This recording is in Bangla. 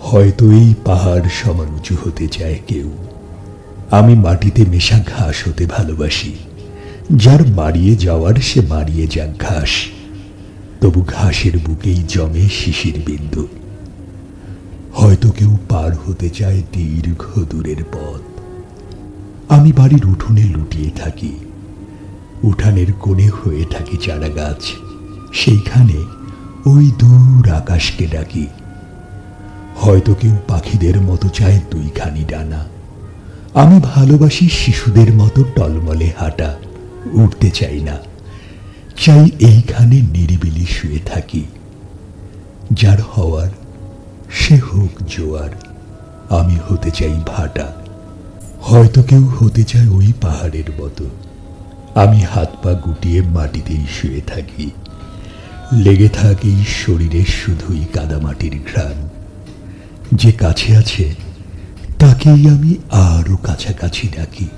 হয়তো এই পাহাড় সমান উঁচু হতে চায় কেউ। আমি মাটিতে মেশা ঘাস হতে ভালোবাসি। যার মারিয়ে যাওয়ার সে মারিয়ে যাক ঘাস। তবু ঘাসের বুকেই জমে শিশির বিন্দু। হয়তো কেউ পার হতে চায় দীর্ঘ দূরের পথ। আমি বাড়ির উঠোনে লুটিয়ে থাকি। উঠানের কোণে হয়ে থাকি চারা গাছ সেইখানে ওই দূর আকাশকে ডাকি। হয়তো কেউ পাখিদের মতো চায় দুইখানি ডানা। আমি ভালোবাসি শিশুদের মতো টলমলে হাঁটা উঠতে চাই না। চাই এইখানে নিরিবিলি শুয়ে থাকি। যার হওয়ার, সে হোক জোয়ার, আমি হতে চাই ভাটা। হয়তো কেউ হতে চায় ওই পাহাড়ের মতো। আমি হাত পা গুটিয়ে মাটিতেই শুয়ে থাকি। লেগে থাকে শরীরে শুধুই কাদামাটির ঘ্রাণ। যে কাছে আছে তাকেই আমি আরও কাছাকাছি ডাকি।